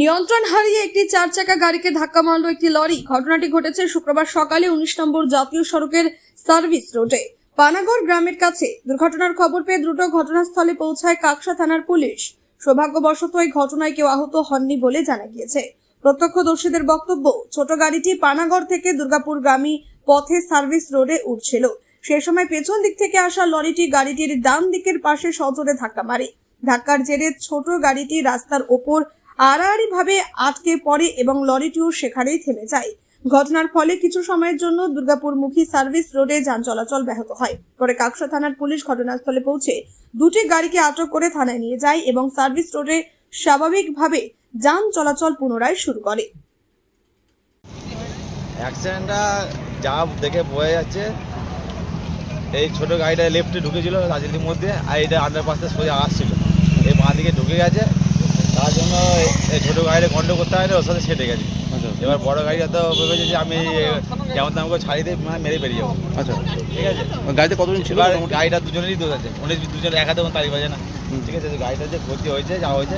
নিয়ন্ত্রণ হারিয়ে একটি চার চাকা গাড়িকে ধাক্কা মারল একটি লরি। ঘটনাটি ঘটেছে শুক্রবার সকালে উনিশ নম্বর জাতীয় সড়কের সার্ভিস রোডে। পানাগড় গ্রামের কাছে। দুর্ঘটনার খবর পেয়ে দ্রুত ঘটনাস্থলে পৌঁছায় কাকসা থানার পুলিশ। সৌভাগ্যবশত এই ঘটনায় কেউ আহত হননি বলে জানা গিয়েছে। প্রত্যক্ষদর্শীদের বক্তব্য, ছোট গাড়িটি পানাগড় থেকে দুর্গাপুর গ্রামী পথে সার্ভিস রোডে উঠছিল। সে সময় পেছন দিক থেকে আসা লরিটি গাড়িটির ডান দিকের পাশে সজোরে ধাক্কা মারে। ধাক্কার জেরে ছোট গাড়িটি রাস্তার ওপর আড়াআড়ি ভাবে আটকে পড়ে এবং লরিটিও সেখানেই থেমে যায়। ঘটনার ফলে কিছু সময়ের জন্য দুর্গাপুরমুখী সার্ভিস রোডে যান চলাচল ব্যাহত হয়। পরে কাকসা থানার পুলিশ ঘটনাস্থলে পৌঁছে দুটি গাড়িকে আটক করে থানায় নিয়ে যায় এবং সার্ভিস রোডে স্বাভাবিকভাবে যান চলাচল পুনরায় শুরু করে। অ্যাক্সিডেন্টটা যা দেখে বোঝা যাচ্ছে, এই ছোট গাড়িটা লেফটে ঢুকেছিল রাজনীতির মধ্যে, আর এটা আন্ডারপাসে সোজা আসছিল। এই বাঁ দিকে ঢুকে গেছে তার জন্য এই- ছোটো গাড়িটা কন্ট্রোল করতে হয় না ওর সাথে সেটে গেছে। আচ্ছা। এবার বড় গাড়িটা তো ভেবেছে যে আমি যেমন তেমন করে ছাড়িয়ে দিয়ে মানে মেরে বেরিয়ে যাব। আচ্ছা। ঠিক আছে? গাড়িতে কতজন ছিল মোটামুটি? গাড়িটা দুজনেরই দোষ আছে। উনি দুজন এক হাতে তালি বাজে না। ঠিক আছে? গাড়িটা যে ক্ষতি হয়েছে যা হয়েছে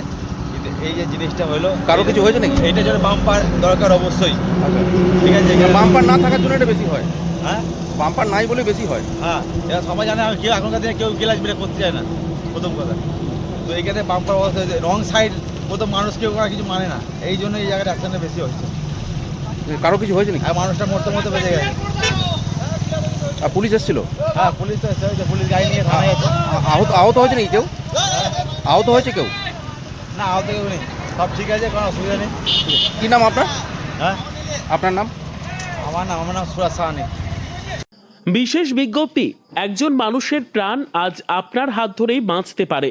এই যে জিনিসটা হলো কারও কিছু হয়েছে নাকি? এইটার জন্য বাম্পার দরকার অবশ্যই। আচ্ছা। ঠিক আছে? বাম্পার না থাকার জন্য এটা বেশি হয়। হ্যাঁ? বাম্পার নাই বলে বেশি হয়। হ্যাঁ। এরা সবাই জানে আর কেউ এখনকার দিনে কেউ গ্লাস ব্রেক করতে চায় না। প্রথম কথা। তো এইখানে বাম্পার অবস্থা রং সাইড প্রথম মানুষ কেউ আর কিছু মানে না। এই জন্য এই জায়গাটা অ্যাক্সিডেন্টটা বেশি হচ্ছে কারও কিছু হয়েছে নাকি? আর মানুষটা মরতে মরতে বেঁচে গেছে। আর পুলিশ এসেছিল? হ্যাঁ পুলিশ তো এসে হয়েছে পুলিশ গাড়ি নিয়ে থানায় আহত আহত হয়েছে নাকি কেউ? আহত হয়েছে কেউ? না আহত কেউ নেই। সব ঠিক আছে কোনো অসুবিধা নেই। কি নাম আপনার? হ্যাঁ? আপনার নাম? আমার নাম আমার নাম সুরাজ সাহানি। বিশেষ বিজ্ঞপ্তি একজন মানুষের প্রাণ আজ আপনার হাত ধরেই বাঁচতে পারে।